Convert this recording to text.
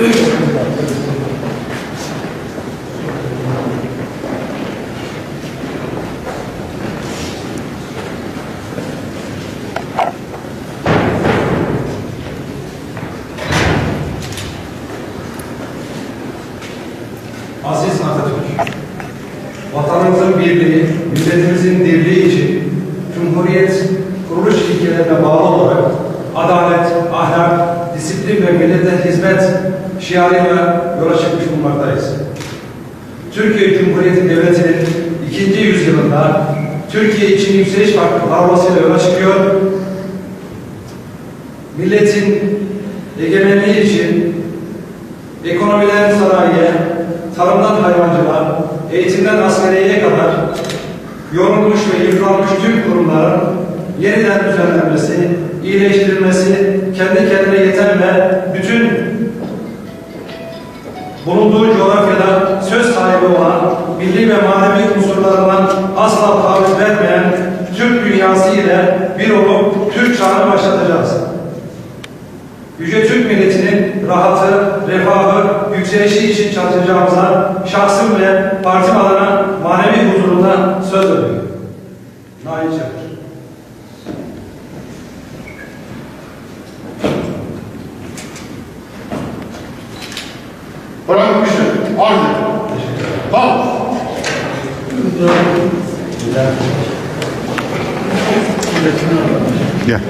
Aziz Atatürk, vatanımızın birliği, milletimizin dirliği için Cumhuriyet kuruluş ilkelerine bağlı olarak adalet, ahlak, disiplin ve millete hizmet şiarıyla yola çıkmış bulunmaktayız. Türkiye Cumhuriyeti Devleti'nin ikinci yüzyılında Türkiye için yükseliş arabasıyla yola çıkıyor. Milletin egemenliği için ekonomiden sanayiye, tarımdan hayvancılığa, eğitimden askeriyeye kadar yorulmuş ve yıpranmış tüm kurumların yeniden düzenlenmesi, iyileştirilmesi, kendi kendine bulunduğu coğrafyada söz sahibi olan milli ve manevi unsurlarından asla taviz vermeyen Türk dünyası ile bir olup Türk çağını başlatacağız. Yüce Türk milletinin rahatı, refahı, yükselişi için çalışacağımıza şahsım ve partim adına manevi huzuruna söz veriyorum. Bırakmışım. Arz ederim. Tamam. Gel.